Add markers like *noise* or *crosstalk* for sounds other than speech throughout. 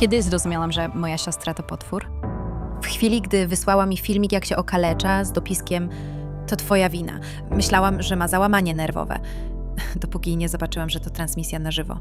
Kiedy zrozumiałam, że moja siostra to potwór? W chwili, gdy wysłała mi filmik, jak się okalecza, z dopiskiem to twoja wina. Myślałam, że ma załamanie nerwowe, *laughs* dopóki nie zobaczyłam, że to transmisja na żywo.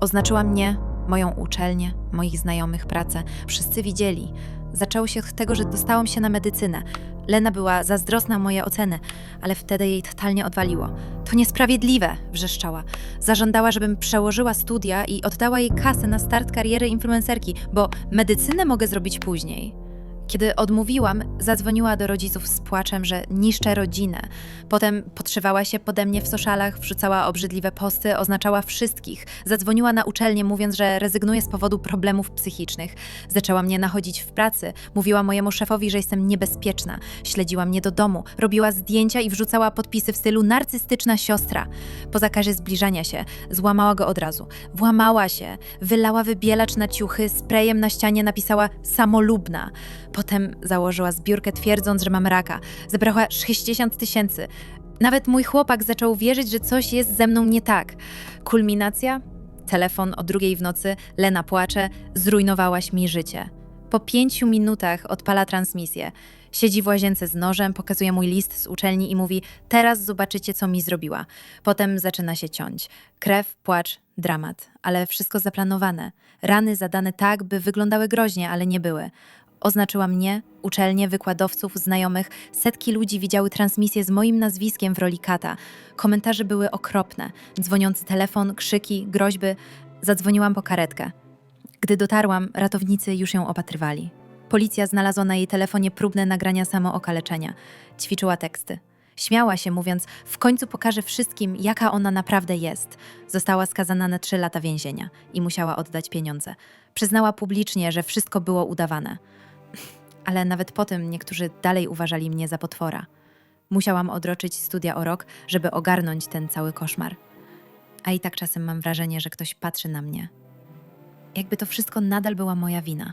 Oznaczyła mnie, moją uczelnię, moich znajomych, pracę. Wszyscy widzieli. Zaczęło się od tego, że dostałam się na medycynę. Lena była zazdrosna moje oceny, ale wtedy jej totalnie odwaliło. To niesprawiedliwe, wrzeszczała. Zażądała, żebym przełożyła studia i oddała jej kasę na start kariery influencerki, bo medycynę mogę zrobić później. Kiedy odmówiłam, zadzwoniła do rodziców z płaczem, że niszczę rodzinę. Potem podszywała się pode mnie w socialach, wrzucała obrzydliwe posty, oznaczała wszystkich. Zadzwoniła na uczelnię, mówiąc, że rezygnuje z powodu problemów psychicznych. Zaczęła mnie nachodzić w pracy, mówiła mojemu szefowi, że jestem niebezpieczna. Śledziła mnie do domu, robiła zdjęcia i wrzucała podpisy w stylu narcystyczna siostra. Po zakazie zbliżania się, złamała go od razu. Włamała się, wylała wybielacz na ciuchy, sprayem na ścianie napisała samolubna. Potem założyła zbiórkę twierdząc, że mam raka. Zebrała 60 tysięcy. Nawet mój chłopak zaczął wierzyć, że coś jest ze mną nie tak. Kulminacja? Telefon o drugiej w nocy, Lena płacze, zrujnowałaś mi życie. Po pięciu minutach odpala transmisję. Siedzi w łazience z nożem, pokazuje mój list z uczelni i mówi: Teraz zobaczycie, co mi zrobiła. Potem zaczyna się ciąć. Krew, płacz, dramat, ale wszystko zaplanowane. Rany zadane tak, by wyglądały groźnie, ale nie były. Oznaczyła mnie, uczelnię, wykładowców, znajomych. Setki ludzi widziały transmisję z moim nazwiskiem w roli kata. Komentarze były okropne. Dzwoniący telefon, krzyki, groźby. Zadzwoniłam po karetkę. Gdy dotarłam, ratownicy już ją opatrywali. Policja znalazła na jej telefonie próbne nagrania samookaleczenia. Ćwiczyła teksty. Śmiała się, mówiąc: W końcu pokażę wszystkim, jaka ona naprawdę jest. Została skazana na trzy lata więzienia i musiała oddać pieniądze. Przyznała publicznie, że wszystko było udawane. Ale nawet po tym niektórzy dalej uważali mnie za potwora. Musiałam odroczyć studia o rok, żeby ogarnąć ten cały koszmar. A i tak czasem mam wrażenie, że ktoś patrzy na mnie. Jakby to wszystko nadal była moja wina.